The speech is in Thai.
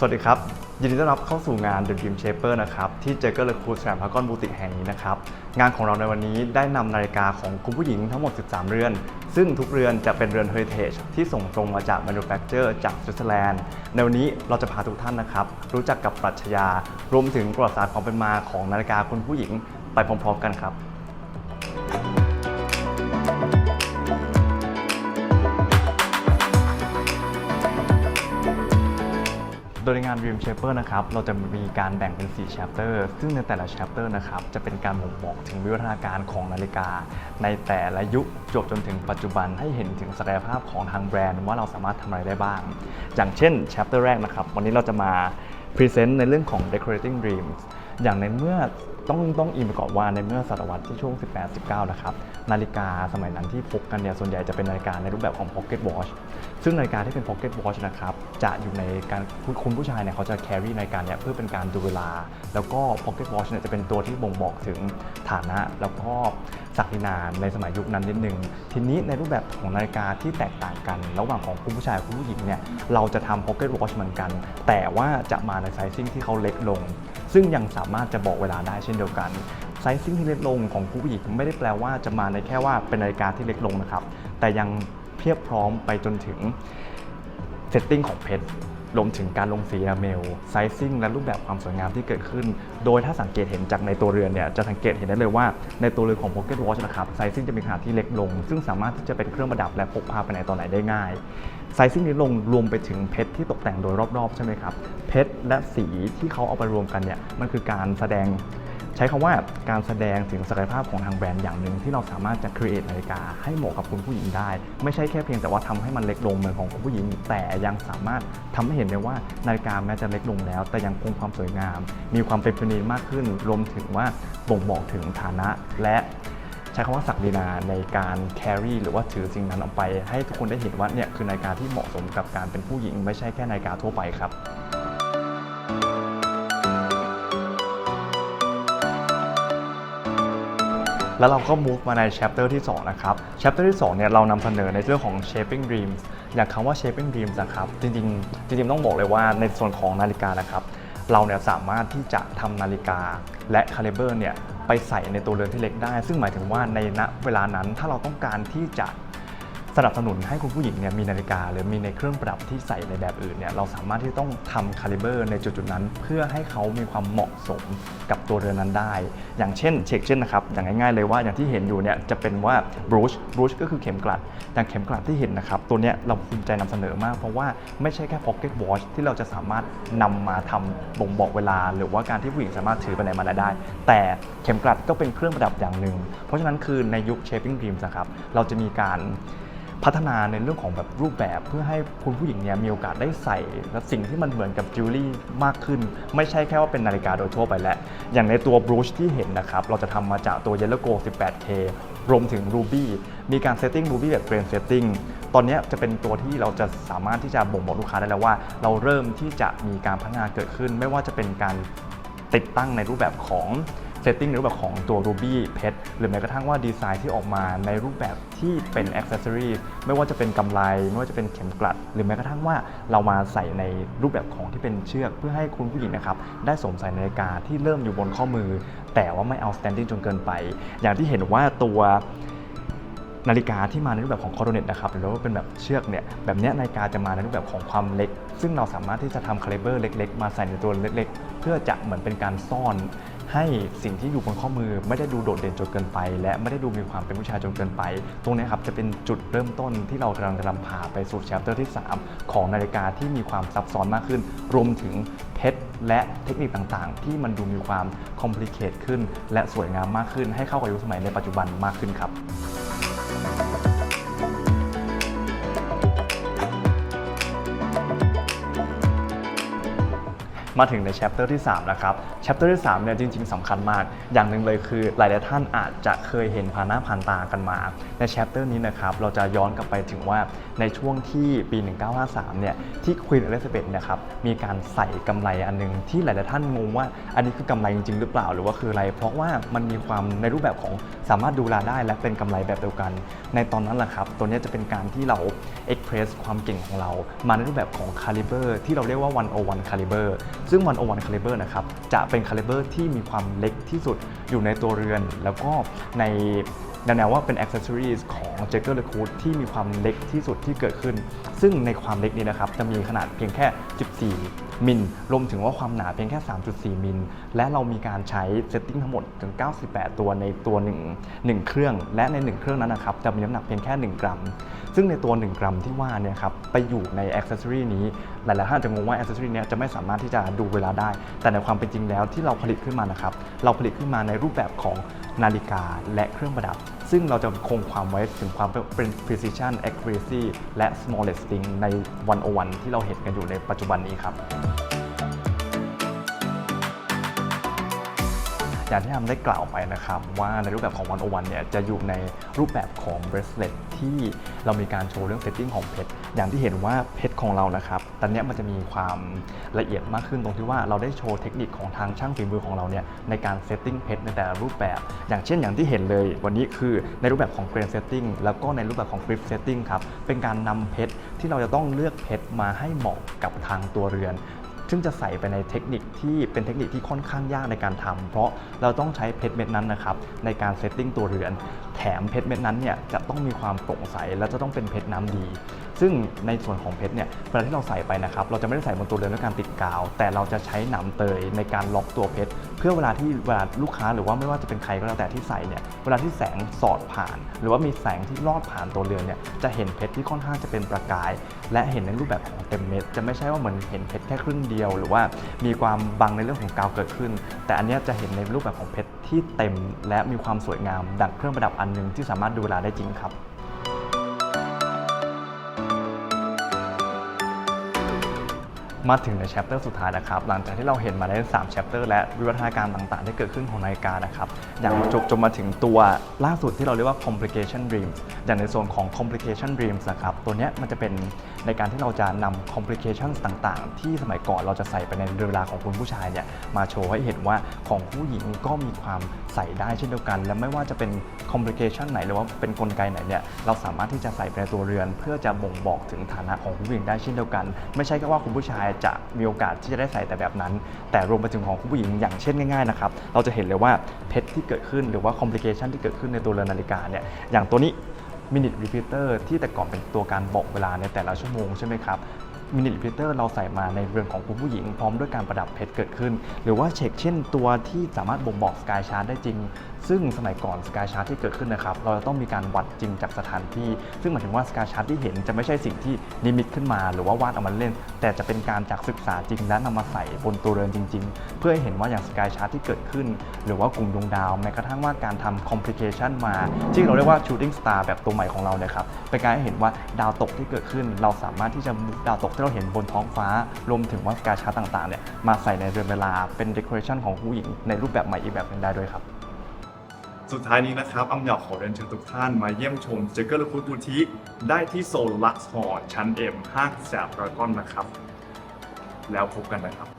สวัสดีครับ ยินดีต้อนรับเข้าสู่งาน The Dream Shaper นะครับ ที่เจเกอร์เลคูสแรมพากอนบูติกแห่งนี้นะครับ งานของเราในวันนี้ได้นำนาฬิกาของคุณผู้หญิงทั้งหมด 13 เรือน ซึ่งทุกเรือนจะเป็นเรือน Heritage ที่ส่งตรงมาจาก Manufacturer จากสวิตเซอร์แลนด์ ในวันนี้เราจะพาทุกท่านนะครับ รู้จักกับปรัชญารวมถึงประวัติศาสตร์ความเป็นมาของนาฬิกาคุณผู้หญิงไปพร้อมๆ กันครับ ดยในงาน Dream Shaper นะครับ เราจะมีการแบ่งเป็น 4 chapter ซึ่งในแต่ละ chapter นะครับ จะเป็นการบ่งบอกถึงวิวัฒนาการของนาฬิกา ในแต่ละยุคจบจนถึงปัจจุบันให้เห็นถึงศักยภาพของทางแบรนด์ว่าเราสามารถทำอะไรได้บ้าง อย่างเช่น chapter แรกนะครับ วันนี้เราจะมา present ในเรื่องของ decorating dreams อย่างในเมื่อ ต้องต้องอินไปก่อนว่าในเมื่อศตวรรษที่ช่วง 18-19 นะครับ นาฬิกาสมัยนั้นที่พกกันเนี่ยส่วนใหญ่จะเป็นนาฬิกาในรูปแบบของ pocket watch ซึ่งนาฬิกาที่เป็น pocket watch นะครับ จะอยู่ในการคุณผู้ชายเนี่ยเขาจะ carry นาฬิกาเนี่ยเพื่อเป็นการดูเวลา แล้วก็ pocket watch เนี่ยจะเป็นตัวที่บ่งบอกถึงฐานะ แล้วก็ศักดินาในสมัยยุคนั้นนิดนึง ทีนี้ในรูปแบบของนาฬิกาที่แตกต่างกัน ระหว่างของคุณผู้ชายกับคุณผู้หญิงเนี่ยเราจะทำ pocket watch เหมือนกัน แต่ว่าจะมาในไซซิ่งที่เขาเล็กลง ซึ่งยังสามารถจะบอกเวลาได้เช่นเดียวกันไซซิ่งที่เล็กลงของผู้หญิงไม่ได้แปลว่าจะมาในแค่ว่าเป็นนาฬิกาที่เล็กลงนะครับ แต่ยังเพียบพร้อมไปจนถึงเซตติ้งของเพชร รวมถึงการลงสีอะเมลไซซิ่งและรูปแบบความสวยงามที่เกิดขึ้น โดยถ้าสังเกตเห็นจากในตัวเรือนเนี่ยจะสังเกตเห็นได้เลยว่าในตัวเรือนของ Pocket Watch นะครับไซซิ่งจะมีขนาดที่เล็กลง ซึ่งสามารถที่จะเป็นเครื่องประดับและพกพาไปไหนต่อไหนได้ง่ายไซซิ่งนี้ลงรวมไปถึงเพชรที่ตกแต่งโดยรอบๆใช่ไหมครับเพชรและสีที่เขาเอาไปรวมกันเนี่ยมันคือการแสดง ใช้คำว่าการแสดงถึงศักยภาพของทางแบรนด์อย่างหนึ่งที่เราสามารถจะ create นาฬิกาให้เหมาะกับคุณผู้หญิงได้ ไม่ใช่แค่เพียงแต่ว่าทำให้มันเล็กลงเหมือนของคุณผู้หญิง แต่ยังสามารถทำให้เห็นได้ว่านาฬิกาแม้จะเล็กลงแล้ว แต่ยังคงความสวยงาม มีความเป็นประณีมากขึ้น รวมถึงว่าบ่งบอกถึงฐานะ และใช้คำว่าศักดินาในการ carry หรือว่าถือสิ่งนั้นออกไป ให้ทุกคนได้เห็นว่าเนี่ยคือนาฬิกาที่เหมาะสมกับการเป็นผู้หญิง ไม่ใช่แค่นาฬิกาทั่วไปครับ แล้วเราก็ move มาใน chapter ที่ 2 นะครับ chapter ที่ 2 เนี่ยเรานำเสนอในเรื่องของ shaping dreams อย่างคำว่า shaping dreams นะครับ จริงๆ จริงๆ ต้องบอกเลยว่าในส่วนของนาฬิกานะครับ เราเนี่ยสามารถที่จะทำนาฬิกาและคาลิเบอร์เนี่ยไปใส่ในตัวเรือนที่เล็กได้ ซึ่งหมายถึงว่าในณเวลานั้นถ้าเราต้องการที่จะ สนับสนุนให้คุณผู้หญิงเนี่ยมีนาฬิกา หรือมีในเครื่องประดับที่ใส่ในแบบอื่นเนี่ยเราสามารถที่ต้องทำคาลิเบอร์ในจุดๆนั้น เพื่อให้เขามีความเหมาะสมกับตัวเรือนนั้นได้ อย่างเช่นเช็คเช่นนะครับอย่างง่ายๆเลยว่าอย่างที่เห็นอยู่เนี่ยจะเป็นว่าบรูชบรูชก็คือเข็มกลัดอย่างเข็มกลัดที่เห็นนะครับตัวเนี้ยเราภูมิใจนำเสนอมาก เพราะว่าไม่ใช่แค่พ็อกเก็ตวอชที่เราจะสามารถนำมาทำบ่งบอกเวลา หรือว่าการที่ผู้หญิงสามารถถือไปไหนมาไหนได้ แต่เข็มกลัดก็เป็นเครื่องประดับอย่างหนึ่งเพราะฉะนั้นคือในยุค Shaping Dreams นะครับเราจะมีการ พัฒนาในเรื่องของแบบรูปแบบเพื่อให้คุณผู้หญิงเนี่ยมีโอกาสได้ใส่และสิ่งที่มันเหมือนกับจิวเวลรี่มากขึ้น ไม่ใช่แค่ว่าเป็นนาฬิกาโดยทั่วไปแล้ว อย่างในตัวบรูชที่เห็นนะครับ เราจะทำมาจากตัว Yellow Gold 18K รวมถึง Ruby มีการเซตติ้ง Ruby แบบเ r รนเซตติ้งตอนนี้จะเป็นตัวที่เราจะสามารถที่จะบ่งบอกลูกค้าได้แล้วว่า เราเริ่มที่จะมีการพัฒนาเกิดขึ้น ไม่ว่าจะเป็นการติดตั้งในรูปแบบของ เซตติ้งในรูปแบบของตัว Ruby เพชรหรือแม้กระทั่งว่าดีไซน์ที่ออกมาในรูปแบบที่เป็นอ c เซ s ซอรีไม่ว่าจะเป็นกำไร ไม่ว่าจะเป็นเข็มกลัด หรือแม้กระทั่งว่าเรามาใส่ในรูปแบบของที่เป็นเชือก เพื่อให้คุณผู้หญิงนะครับได้สวมใส่นาฬิกาที่เริ่มอยู่บนข้อมือ แต่ว่าไม่ outstanding จนเกินไป อย่างที่เห็นว่าตัวนาฬิกาที่มาในรูปแบบของคอร์ดเนตนะครับหรือว่าเป็นแบบเชือกเนี่ยแบบนี้นาฬิกาจะมาในรูปแบบของความเล็ก ซึ่งเราสามารถที่จะทำคาลิเบอร์เล็ก ๆ มาใส่ในตัวเล็ก ๆ เพื่อจะเหมือนเป็นการซ่อน ให้สิ่งที่อยู่บนข้อมือไม่ได้ดูโดดเด่นจนเกินไป และไม่ได้ดูมีความเป็นผู้ชายจนเกินไป ตรงนี้ครับจะเป็นจุดเริ่มต้นที่เรากำลังจะนำพาไปสู่แชปเตอร์ที่ 3 ของนาฬิกาที่มีความซับซ้อนมากขึ้น รวมถึงเพชรและเทคนิคต่างๆ ที่มันดูมีความคอมพลีเคทขึ้น และสวยงามมากขึ้น ให้เข้ากับยุคสมัยในปัจจุบันมากขึ้นครับ มาถึงใน chapter ที่3นะครับ chapter ที่3เนี่ยจริง ๆสำคัญมาก อย่างหนึ่งเลยคือหลายๆท่านอาจจะเคยเห็นผ่านหน้าผ่านตากันมา ใน chapter นี้นะครับเราจะย้อนกลับไปถึงว่าในช่วงที่ปี 1953 เนี่ยที่ Queen Elizabeth นะครับมีการใส่กำไรอันหนึงที่หลายๆท่านงงว่า อันนี้คือกำไรจริงๆหรือเปล่าหรือว่าคืออะไร เพราะว่ามันมีความในรูปแบบของสามารถดูแลได้และเป็นกำไรแบบเดียวกัน ในตอนนั้นแหละครับตัวนี้จะเป็นการที่เรา express ความเก่งของเรา มาในรูปแบบของ caliber ที่เราเรียกว่า 101 caliber ซึ่งวันโอวันคาลิเบอร์นะครับจะเป็นคาลิเบอร์ที่มีความเล็กที่สุดอยู่ในตัวเรือน แล้วก็ใน แนวๆว่าเป็น accessories ของ j a g g e r l e c o u t ที่มีความเล็กที่สุดที่เกิดขึ้น ซึ่งในความเล็กนี้นะครับ จะมีขนาดเพียงแค่ 14 มิล รวมถึงว่าความหนาเพียงแค่ 3.4 มิล และเรามีการใช้เซตติ้งทั้งหมดถึง 98 ตัวในตัว 1 1 เครื่อง และใน 1 เครื่องนั้นนะครับ จะมีน้ำหนักเพียงแค่ 1 กรัม ซึ่งในตัว 1 กรัมที่ว่าเนี่ยครับ ไปอยู่ในอ c เซ s ซอรีนี้ หลายๆท่านจะงงว่าอ c เซ s ซอรีนี้จะไม่สามารถที่จะดูเวลาได้ แต่ในความเป็นจริงแล้วที่เราผลิตขึ้นมานะครับ เราผลิตขึ้นมาในรูปแบบของ นาฬิกาและเครื่องประดับ ซึ่งเราจะคงความไว้ถึงความเป็น precision accuracy และ smallest thing ใน 101 ที่เราเห็นกันอยู่ในปัจจุบันนี้ครับ อย่างที่ทำได้กล่าวไปนะครับ ว่าในรูปแบบของ101เนี่ยจะอยู่ในรูปแบบของ bracelet ที่เรามีการโชว์เรื่อง setting ของเพชรอย่างที่เห็นว่าเพชรของเรานะครับตอนนี้มันจะมีความละเอียดมากขึ้นตรงที่ว่าเราได้โชว์เทคนิคของทางช่างฝีมือของเราเนี่ยในการ setting เพชรในแต่ละรูปแบบ อย่างเช่นอย่างที่เห็นเลย วันนี้คือในรูปแบบของ grain setting แล้วก็ในรูปแบบของ grip setting ครับเป็นการนำเพชรที่เราจะต้องเลือกเพชรมาให้เหมาะกับทางตัวเรือน ซึ่งจะใส่ไปในเทคนิคที่เป็นเทคนิคที่ค่อนข้างยากในการทำเพราะเราต้องใช้เพชรเม็ดนั้นนะครับในการเซตติ้งตัวเรือน แถมเพชรเม็ดนั้นเนี่ยจะต้องมีความโปร่งใสและจะต้องเป็นเพชรน้ำดี ซึ่งในส่วนของเพชรเนี่ยเวลาที่เราใส่ไปนะครับ เราจะไม่ได้ใส่บนตัวเรือนด้วยการติดกาว แต่เราจะใช้หนำเตยในการล็อกตัวเพชรเพื่อเวลาที่เวลาลูกค้าหรือว่าไม่ว่าจะเป็นใครก็แล้วแต่ที่ใส่เนี่ยเวลาที่แสงสอดผ่าน หรือว่ามีแสงที่ลอดผ่านตัวเรือนเนี่ยจะเห็นเพชรที่ค่อนข้างจะเป็นประกาย และเห็นในรูปแบบของเต็มเม็ดจะไม่ใช่ว่าเหมือนเห็นเพชรแค่ครึ่งเดียว หรือว่ามีความบังในเรื่องของกาวเกิดขึ้น แต่อันนี้จะเห็นในรูปแบบของเพชรที่เต็ม และมีความสวยงามดังเครื่องประดับอันหนึ่งที่สามารถดูเวลาได้จริงครับ มาถึงในแชปเตอร์สุดท้ายนะครับ หลังจากที่เราเห็นมาได้3แชปเตอร์และวิวัฒนาการต่างๆ ที่เกิดขึ้นของนาฬิกานะครับ อย่างจบจนมาถึงตัวล่าสุดที่เราเรียกว่า complication dreams อย่างในโซนของ complication dreams นะครับ ตัวเนี้ยมันจะเป็นในการที่เราจะนำ complications ต่างๆ ที่สมัยก่อนเราจะใส่ไปในเรือเวลาของคุณผู้ชายเนี่ยมาโชว์ให้เห็นว่าของผู้หญิงก็มีความใส่ได้เช่นเดียวกัน และไม่ว่าจะเป็น complication ไหนหรือว่าเป็นกลไกไหนเนี่ยเราสามารถที่จะใส่ไปในตัวเรือน เพื่อจะบ่งบอกถึงฐานะของผู้หญิงได้เช่นเดียวกัน ไม่ใช่แค่ว่าคุณผู้ชายจะมีโอกาสที่จะได้ใส่แต่แบบนั้น แต่รวมไปถึงของคุณผู้หญิงอย่างเช่นง่ายๆนะครับเราจะเห็นเลยว่าเพชรที่เกิดขึ้นหรือว่าคอมพลิเคชันที่เกิดขึ้นในตัวเรือนนาฬิกาเนี่ยอย่างตัวนี้มินิทรีพิเตอร์ที่แต่ก่อนเป็นตัวการบอกเวลาในแต่ละชั่วโมงใช่ไหมครับ มินิลิพิเตอร์เราใส่มาในเรื่อนของคุณผู้หญิง พร้อมด้วยการประดับเพชรเกิดขึ้น หรือว่าเช็คเช่นตัวที่สามารถบ่งบอกสกายชาร์ได้จริง ซึ่งสมัยก่อนสกายชาร์ที่เกิดขึ้นนะครับ เราจะต้องมีการวัดจริงจากสถานที่ ซึ่งหมายถึงว่าสกายชาร์ที่เห็นจะไม่ใช่สิ่งที่นิมิตขึ้นมา หรือว่าวาดเอามาเล่น แต่จะเป็นการจากศึกษาจริงและนำมาใส่บนตัวเรือนจริง ๆ เพื่อให้เห็นว่าอย่างสกายชาร์ที่เกิดขึ้น หรือว่ากลุ่มดวงดาวแม้กระทั่งว่าการทำ complication มาที่เราเรียกว่า shooting star แบบตัวใหม่ของเราเนี่ยครับเป็นการให้เห็นว่าดาวตกที่เกิดขึ้น เราสามารถที่จะดาวตกที่เราเห็นบนท้องฟ้ารวมถึงว่าสกาชาต่างๆเนี่ยมาใส่ในเรือนเวลาเป็นเดคอเรชันของผู้หญิงในรูปแบบใหม่อีกแบบหนึงได้ด้วยครับ สุดท้ายนี้นะครับอำอยากขอเรียนเชิญทุกท่านมาเยี่ยมชมเจเกอร์ลูคูดบูทิกได้ที่โซลลักซ์ฮอชั้นเอ็มห้างแสบรากอนนะครับ แล้วพบกันนะครับ